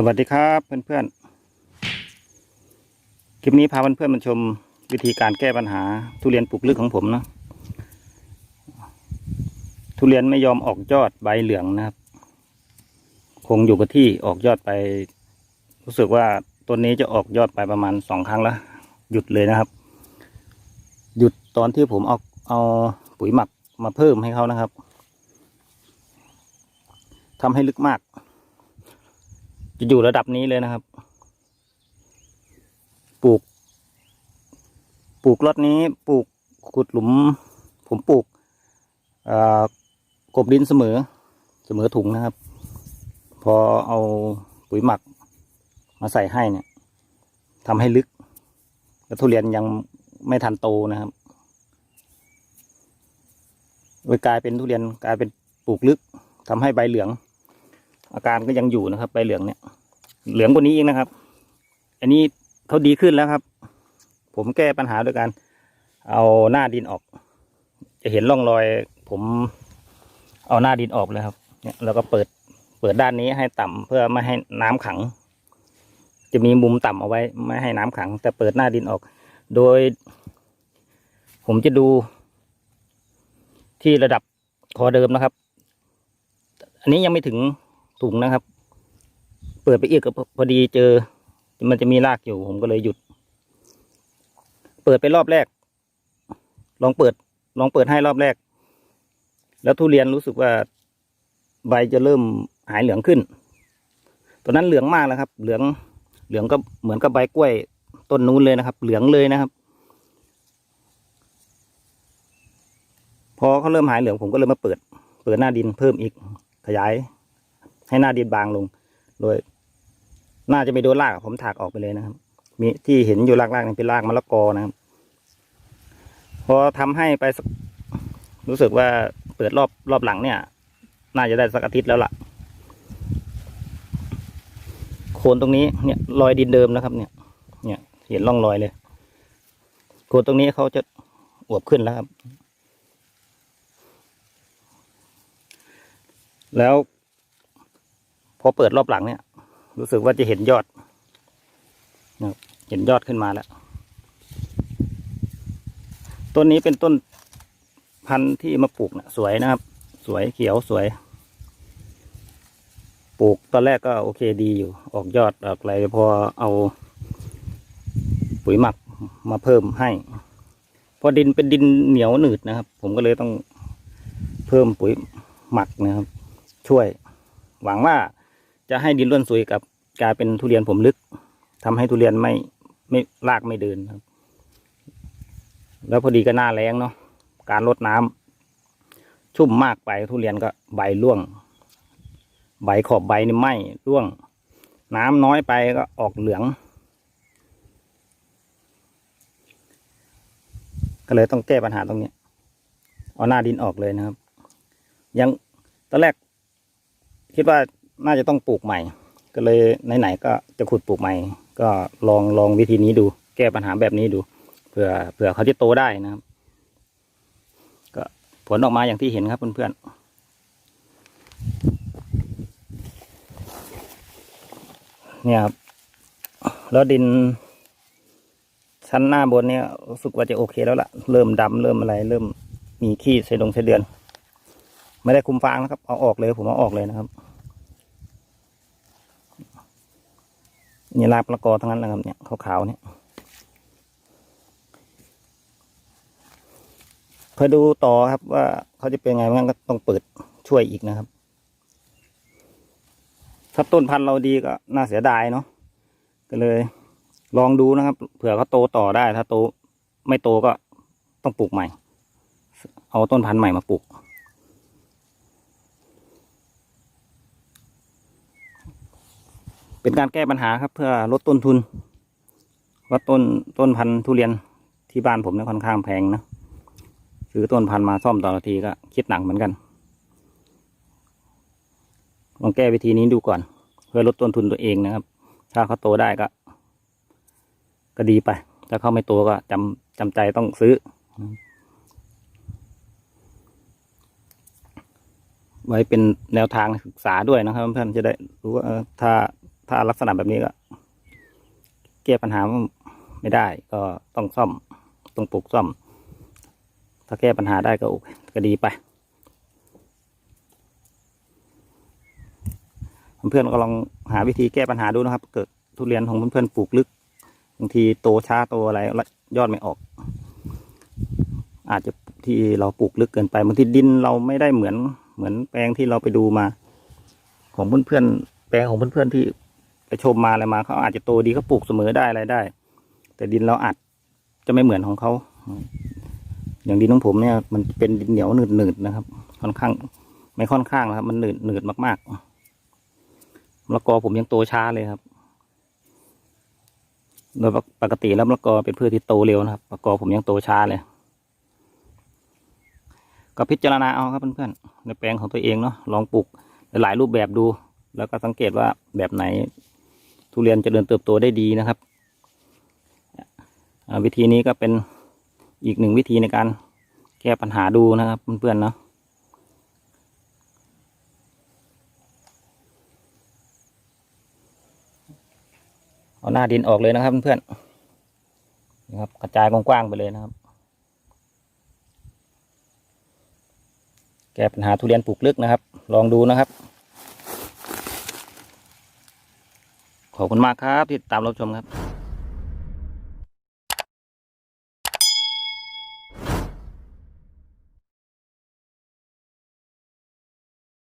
สวัสดีครับเพื่อนๆ คลิปนี้พาเพื่อนๆมาชมวิธีการแก้ปัญหา ทุเรียนปลูกลึกของผมนะ ทุเรียนไม่ยอมออกยอดใบเหลืองนะครับ คงอยู่กับที่ออกยอดไป รู้สึกว่าต้นนี้จะออกยอดไปประมาณสองครั้งแล้ว หยุดเลยนะครับ หยุดตอนที่ผมเอาเอาปุ๋ยหมักมาเพิ่มให้เขานะครับทำให้ลึกมาก จะอยู่ระดับนี้เลยนะครับ ปลูก ปลูกรถนี้ปลูกขุดหลุม ผมปลูกกบดินเสมอ เสมอถุงนะครับ พอเอาปุ๋ยหมักมาใส่ให้เนี่ยทำให้ลึก แล้วทุเรียนยังไม่ทันโตนะครับเลยกลายเป็นทุเรียนกลายเป็นปลูกลึกทำให้ใบเหลือง อาการก็ยังอยู่นะครับใบเหลืองเนี่ย เหลืองกว่านี้เองนะครับ อันนี้เขาดีขึ้นแล้วครับ ผมแก้ปัญหาด้วยการเอาหน้าดินออก จะเห็นร่องรอย ผมเอาหน้าดินออกเลยครับ เนี่ยแล้วก็เปิดเปิดด้านนี้ให้ต่ำเพื่อไม่ให้น้ำขัง จะมีมุมต่ำเอาไว้ ไม่ให้น้ำขัง แต่เปิดหน้าดินออก โดย ผมจะดู ที่ระดับคอเดิมนะครับ อันนี้ยังไม่ถึง ถุงนะครับ เปิดไปอีกก็พอดีเจอ มันจะมีรากอยู่ผมก็เลยหยุด เปิดไปรอบแรก ลองเปิด ลองเปิดให้รอบแรก แล้วทุเรียนรู้สึกว่าใบจะเริ่มหายเหลืองขึ้น ตอนนั้นเหลืองมากแล้วครับ เหลือง เหลืองก็เหมือนกับใบกล้วยต้นนู้นเลยนะครับ เหลืองเลยนะครับ พอเขาเริ่มหายเหลืองผมก็เลยมาเปิด เปิดหน้าดินเพิ่มอีกขยาย ให้หน้าดินบางลง โดย น่าจะไม่โดนรากผมถากออกไปเลยนะครับ มีที่เห็นอยู่รากๆนี่เป็นรากมะละกอนะครับ พอทำให้ไปรู้สึกว่าเปิดรอบรอบหลังเนี่ย น่าจะได้สักอาทิตย์แล้วล่ะ โคนตรงนี้เนี่ยรอยดินเดิมนะครับ เนี่ย เนี่ยเห็นร่องรอยเลย โคนตรงนี้เขาจะอวบขึ้นแล้วครับ แล้ว อเปิดรอบหลังเนี่ย รู้สึกว่าจะเห็นยอดนะเห็นยอดขึ้นมาแล้ว ต้นนี้เป็นต้นพันธุ์ที่มาปลูกนะสวยนะครับ สวยเขียวสวย ปลูกตอนแรกก็โอเคดีอยู่ ออกยอดออกอะไรพอเอาปุ๋ยหมักมาเพิ่มให้ พอดินเป็นดินเหนียวหนืดนะครับ ผมก็เลยต้องเพิ่มปุ๋ยหมักนะครับ ช่วย หวังว่า จะให้ดินร่วนซุยกับกลายเป็นทุเรียนผมลึกทำให้ทุเรียนไม่ไม่รากไม่เดินครับ แล้วพอดีก็หน้าแรงเนาะการลดน้ำชุ่มมากไปทุเรียนก็ใบร่วง ใบขอบใบนี่ไหม้ร่วง น้ำน้อยไปก็ออกเหลือง ก็เลยต้องแก้ปัญหาตรงนี้เอาหน้าดินออกเลยนะครับ ยังตอนแรกคิดว่า น่าจะต้องปลูกใหม่ ก็เลยไหนๆก็จะขุดปลูกใหม่ ก็ลองลองวิธีนี้ดู แก้ปัญหาแบบนี้ดูเผื่อเผื่อเขาจะโตได้นะครับ ก็ผลออกมาอย่างที่เห็นครับเพื่อนๆเนี่ยครับแล้วดิน ชั้นหน้าบนเนี่ยรู้สึกว่าจะโอเคแล้วล่ะ เริ่มดำเริ่มอะไร เริ่มมีขี้ใส่ดงใส่เดือน ไม่ได้คุมฟางนะครับ เอาออกเลย ผมเอาออกเลยนะครับ นี่รากมะละกอทั้งนั้นนะครับเนี่ยขาวๆเนี่ยเพื่อดูต่อครับว่าเขาจะเป็นไงบ้างก็ต้องเปิดช่วยอีกนะครับ ถ้าต้นพันธุ์เราดีก็น่าเสียดายเนาะก็เลย ลองดูนะครับ เผื่อเขาโตต่อได้ถ้าโตไม่โตก็ต้องปลูกใหม่ เอาต้นพันธุ์ใหม่มาปลูก เป็นการแก้ปัญหาครับ เพื่อลดต้นทุนว่าต้นต้นพันธุ์ทุเรียนที่บ้านผมเนี่ยค่อนข้างแพงนะซื้อต้นพันธุ์มาซ่อมต่อทีก็คิดหนักเหมือนกันลองแก้วิธีนี้ดูก่อน เพื่อลดต้นทุนตัวเองนะครับ ถ้าเขาโตได้ก็ ก็ดีไป ถ้าเขาไม่โตก็จำจำใจต้องซื้อ ไว้เป็นแนวทางศึกษาด้วยนะครับเพื่อนจะได้รู้ว่าถ้า ถ้าลักษณะแบบนี้ก็แก้ปัญหาไม่ได้ ก็ต้องซ่อมต้องปลูกซ่อม ถ้าแก้ปัญหาได้ก็ก็ดีไป เพื่อนก็ลองหาวิธีแก้ปัญหาดูนะครับ เกิดทุเรียนของเพื่อนๆปลูกลึกบางทีโตช้าโตอะไรยอดไม่ออก อาจจะที่เราปลูกลึกเกินไปบางทีดินเราไม่ได้เหมือนเหมือนแปลงที่เราไปดูมา ของเพื่อนๆแปลงของเพื่อนๆที่ ไปชมมาอะไรมาเขาอาจจะโตดีเขาปลูกเสมอได้อะไรได้ แต่ดินเราอาจจะไม่เหมือนของเขาอย่างดินของผมเนี่ยมันเป็นดินเหนียวหนืดๆนะครับ ค่อนข้าง ไม่ค่อนข้างนะครับ มันหนืดหนืดมากๆมะละกอผมยังโตช้าเลยครับโดยปกติแล้วมะละกอเป็นพืชที่โตเร็วนะครับมะละกอผมยังโตช้าเลย ก็พิจารณาเอาครับเพื่อนๆในแปลงของตัวเองเนาะลองปลูกหลายรูปแบบดู แล้วก็สังเกตว่าแบบไหน ทุเรียนจเจริญเติบโตได้ดีนะครับ วิธีนี้ก็เป็นอีกหนึ่งวิธีในการแก้ปัญหาดูนะครับเพื่อนๆเนาะเอาหน้าดินออกเลยนะครับเพื่อนๆนะครับกระจายกว้างๆไปเลยนะครับ แก้ปัญหาทุเรียนปลูกลึกนะครับ ลองดูนะครับ ขอบคุณมากครับที่ตามรับชมครับ